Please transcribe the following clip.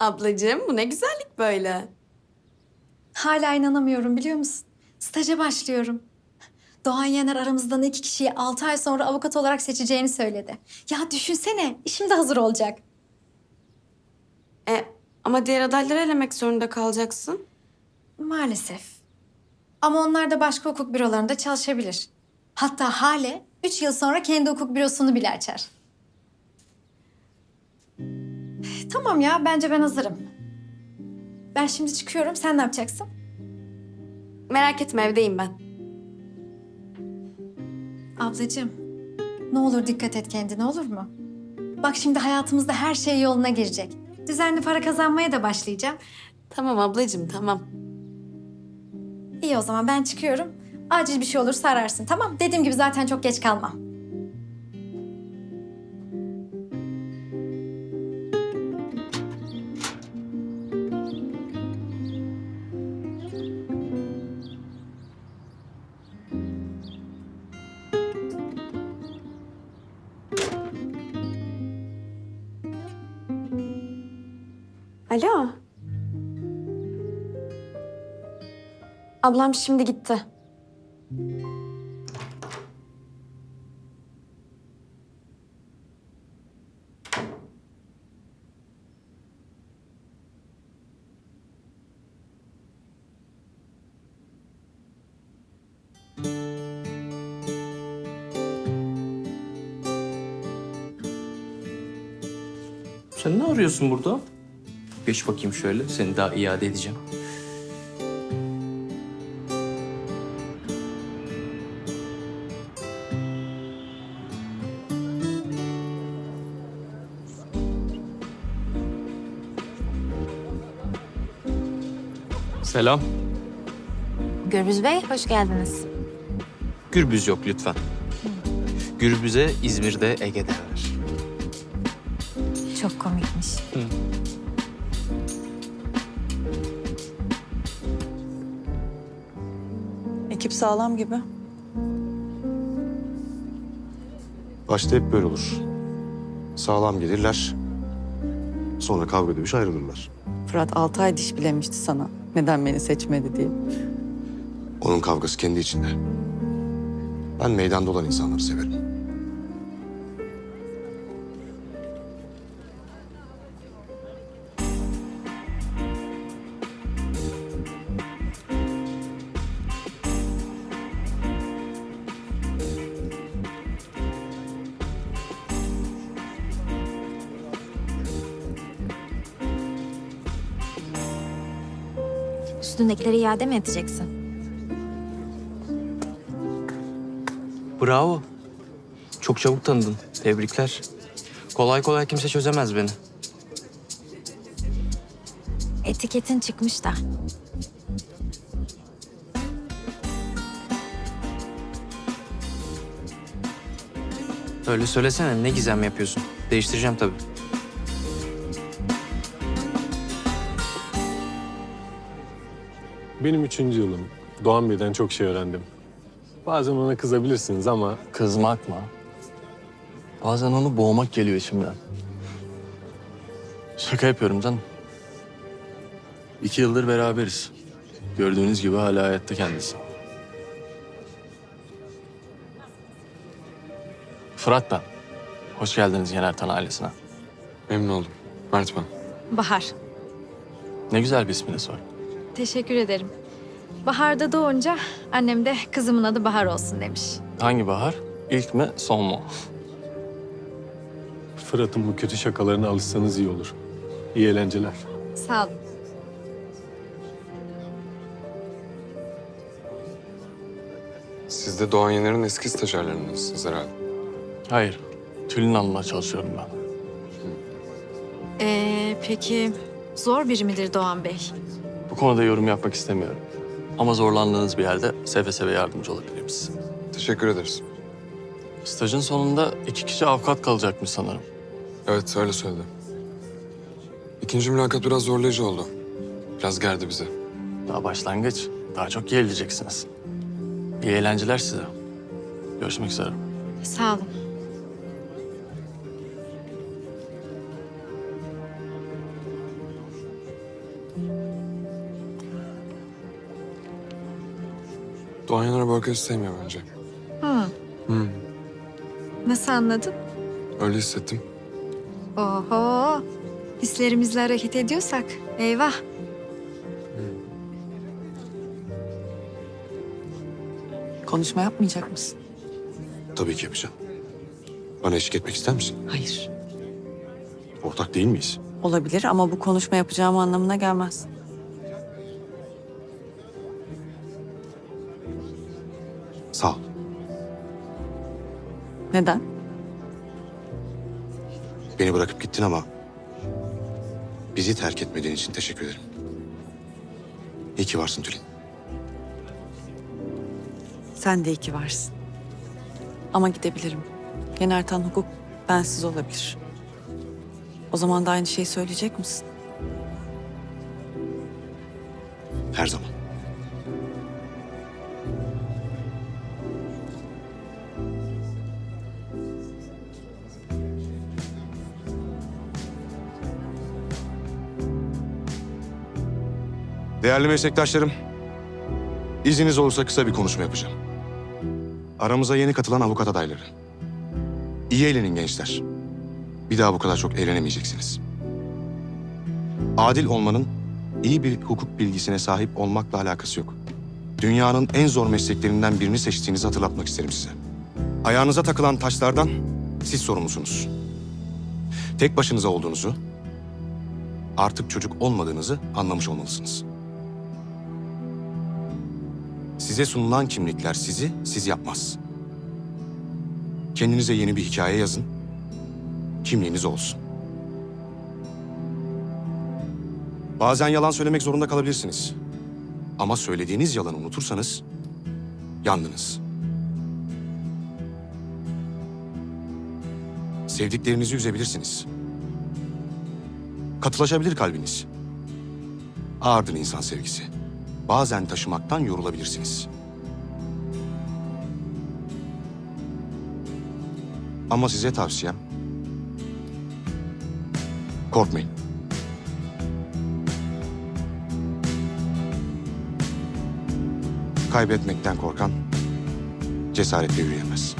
Ablacığım bu ne güzellik böyle. Hala inanamıyorum biliyor musun? Staja başlıyorum. Doğan Yener aramızdan iki kişiyi altı ay sonra avukat olarak seçeceğini söyledi. Ya düşünsene, işim de hazır olacak. E ama diğer adayları elemek zorunda kalacaksın. Maalesef. Ama onlar da başka hukuk bürolarında çalışabilir. Hatta Hale üç yıl sonra kendi hukuk bürosunu bile açar. Tamam ya, bence ben hazırım. Ben şimdi çıkıyorum, sen ne yapacaksın? Merak etme evdeyim ben. Ablacığım, ne olur dikkat et kendine olur mu? Bak şimdi hayatımızda her şey yoluna girecek. Düzenli para kazanmaya da başlayacağım. Tamam ablacığım tamam. İyi o zaman ben çıkıyorum. Acil bir şey olursa ararsın tamam? Dediğim gibi zaten çok geç kalmam. Alo. Ablam şimdi gitti. Sen ne arıyorsun burada? Geç bakayım şöyle. Seni daha iade edeceğim. Selam. Gürbüz Bey, hoş geldiniz. Gürbüz yok lütfen. Gürbüz'e İzmir'de Ege derler. Çok komikmiş. Ekip sağlam gibi. Başta hep böyle olur. Sağlam gelirler. Sonra kavga dövüş ayrılırlar. Fırat altı ay diş bilemişti sana. Neden beni seçmedi diye. Onun kavgası kendi içinde. Ben meydanda olan insanları severim. Üstündekileri iade mi edeceksin? Bravo. Çok çabuk tanıdın. Tebrikler. Kolay kolay kimse çözemez beni. Etiketin çıkmış da. Öyle söylesene ne gizem yapıyorsun? Değiştireceğim tabii. Benim üçüncü yılım. Doğan Bey'den çok şey öğrendim. Bazen ona kızabilirsiniz ama Kızmak mı? Bazen onu boğmak geliyor içimden. Şaka yapıyorum canım. İki yıldır beraberiz. Gördüğünüz gibi hala hayatta kendisi. Fırat ben. Hoş geldiniz Yenertan ailesine. Memnun oldum. Mert ben. Bahar. Ne güzel bir isminiz var. Teşekkür ederim. Bahar'da doğunca annem de kızımın adı Bahar olsun demiş. Hangi bahar? İlk mi, son mu? Fırat'ın bu kötü şakalarına alışsanız iyi olur. İyi eğlenceler. Sağ olun. Siz de Doğan Yener'in eski stajyerlerinizsiniz herhalde. Hayır. Tülin Hanım'la çalışıyorum ben. Ee, peki zor biri midir Doğan Bey? Bu konuda yorum yapmak istemiyorum. Ama zorlandığınız bir yerde seve seve yardımcı olabilirim size. Teşekkür ederiz. Stajın sonunda iki kişi avukat kalacakmış sanırım. Evet öyle söyledi. İkinci mülakat biraz zorlayıcı oldu. Biraz gerdi bizi. Daha başlangıç. Daha çok gerileceksiniz. İyi eğlenceler size. Görüşmek üzere. Sağ olun. Doğan Yener bu arkadaşı sevmiyor bence. Hı. Hmm, Nasıl anladın? öyle hissettim. Oho. Hislerimizle hareket ediyorsak eyvah. Konuşma yapmayacak mısın? Tabii ki yapacağım. Bana eşlik etmek ister misin? Hayır. Ortak değil miyiz? Olabilir ama bu konuşma yapacağım anlamına gelmez. Sağ ol. Neden? Beni bırakıp gittin ama... ...bizi terk etmediğin için teşekkür ederim. İyi ki varsın Tülin. Sen de iyi ki varsın. Ama gidebilirim. Yenertan hukuk bensiz olabilir. O zaman da aynı şeyi söyleyecek misin? Her zaman. Değerli meslektaşlarım, izniniz olursa kısa bir konuşma yapacağım. Aramıza yeni katılan avukat adayları. İyi eğlenin gençler. Bir daha bu kadar çok eğlenemeyeceksiniz. Adil olmanın iyi bir hukuk bilgisine sahip olmakla alakası yok. Dünyanın en zor mesleklerinden birini seçtiğinizi hatırlatmak isterim size. Ayağınıza takılan taşlardan siz sorumlusunuz. Tek başınıza olduğunuzu, artık çocuk olmadığınızı anlamış olmalısınız. Size sunulan kimlikler sizi siz yapmaz. Kendinize yeni bir hikaye yazın. Kimliğiniz olsun. Bazen yalan söylemek zorunda kalabilirsiniz. Ama söylediğiniz yalanı unutursanız yandınız. Sevdiklerinizi üzebilirsiniz. Katılaşabilir kalbiniz. Ağırdır insan sevgisi. Bazen taşımaktan yorulabilirsiniz. Ama size tavsiyem korkmayın. Kaybetmekten korkan cesaretle yürüyemez.